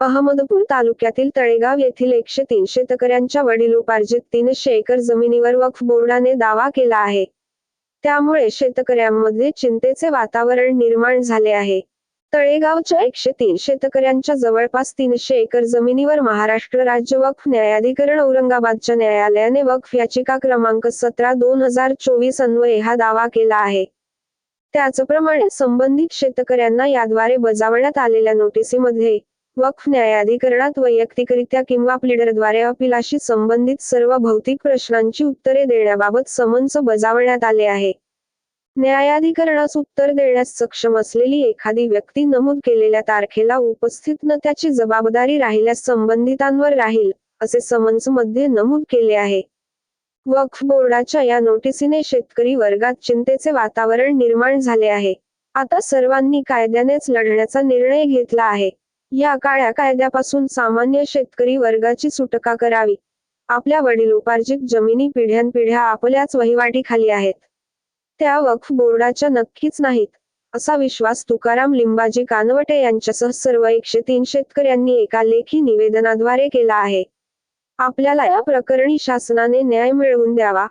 अहमदपूर तालुक्यातील तळेगाव येथील एकशे तीन शेतकऱ्यांच्या वडिलोपार्जित तीनशे एकर जमिनीवर वक्फ बोर्डाने दावा केला आहे. त्यामुळे शेतकऱ्यांमध्ये चिंतेचे वातावरण निर्माण झाले आहे. तळेगावच्या एकशे तीन शेतकऱ्यांच्या जवळपास तीनशे एकर जमिनीवर महाराष्ट्र राज्य वक्फ न्यायाधिकरण औरंगाबादच्या न्यायालयाने वक्फ याचिका क्रमांक सतरा दोन हजार चोवीस अन्वये हा दावा केला आहे. त्याचप्रमाणे संबंधित शेतकऱ्यांना याद्वारे बजावण्यात आलेल्या नोटिसीमध्ये वक्फ न्यायाधिकरणात वैयक्तिकरित्या किंवा प्लीडरद्वारे अपिलाशी संबंधित सर्व भौतिक प्रश्नांची उत्तरे देण्याबाबत समन्स बजावण्यात आले आहे. न्यायाधिकरणास उत्तर देण्यास सक्षम असलेली एखादी व्यक्ती नमूद केलेल्या तारखेला उपस्थित न त्याची जबाबदारी राहिल्यास संबंधितांवर राहील असे समन्समध्ये नमूद केले आहे. वक्फ बोर्डाच्या या नोटिसीने शेतकरी वर्गात चिंतेचे वातावरण निर्माण झाले आहे. आता सर्वांनी कायद्यानेच लढण्याचा निर्णय घेतला आहे. या काळ्या कायद्यापासून सामान्य शेतकरी वर्गाची सुटका करावी. आपल्या वडिलोपार्जित जमिनी पिढ्यानपिढ्या आपल्याच वहिवाटीखाली आहेत. त्या वक्फ बोर्डाच्या नक्कीच नाहीत असा विश्वास तुकाराम लिंबाजी कानवटे यांच्यासह सर्व एकशे तीन शेतकऱ्यांनी एका लेखी निवेदनाद्वारे केला आहे. आपल्याला या प्रकरणी शासनाने न्याय मिळवून द्यावा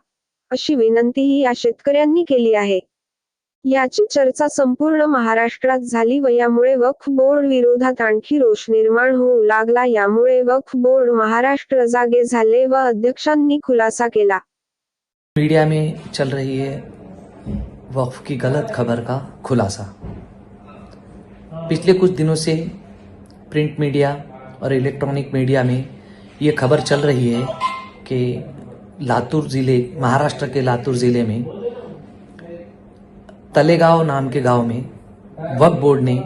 अशी विनंतीही या शेतकऱ्यांनी केली आहे. याची चर्चा संपूर्ण महाराष्ट्रात झाली व यामुळे वक्फ बोर्ड विरोधात आणखी रोष निर्माण होऊ लागला. यामुळे वक्फ बोर्ड महाराष्ट्र जागे झाले व अध्यक्षांनी खुलासा केला. मीडिया में चल रही है वक्फ की गलत खबर का खुलासा। पिछले कुछ दिनों से प्रिंट मीडिया और इलेक्ट्रॉनिक मीडिया में ये खबर चल रही है कि लातूर ज़िले महाराष्ट्र के लातूर ज़िले में तलेगांव नाम के गाँव में वक्फ बोर्ड ने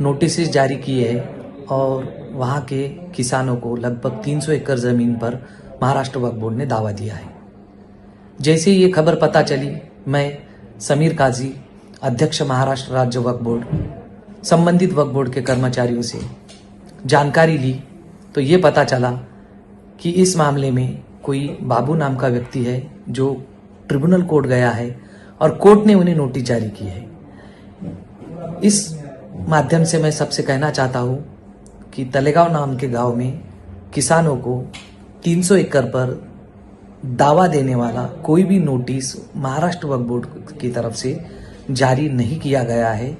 नोटिस जारी किए है और वहाँ के किसानों को लगभग 300 एकड़ ज़मीन पर महाराष्ट्र वक्फ बोर्ड ने दावा दिया है। जैसे ये खबर पता चली, मैं समीर काजी, अध्यक्ष महाराष्ट्र राज्य वक्फ बोर्ड, संबंधित वक्फ बोर्ड के कर्मचारियों से जानकारी ली तो ये पता चला कि इस मामले में कोई बाबू नाम का व्यक्ति है जो ट्रिब्यूनल कोर्ट गया है और कोर्ट ने उन्हें नोटिस जारी की है। इस माध्यम से मैं सबसे कहना चाहता हूँ कि तलेगांव नाम के गाँव में किसानों को 300 एकड़ पर दावा देने वाला कोई भी नोटिस महाराष्ट्र वक्फ बोर्ड की तरफ़ से जारी नहीं किया गया है।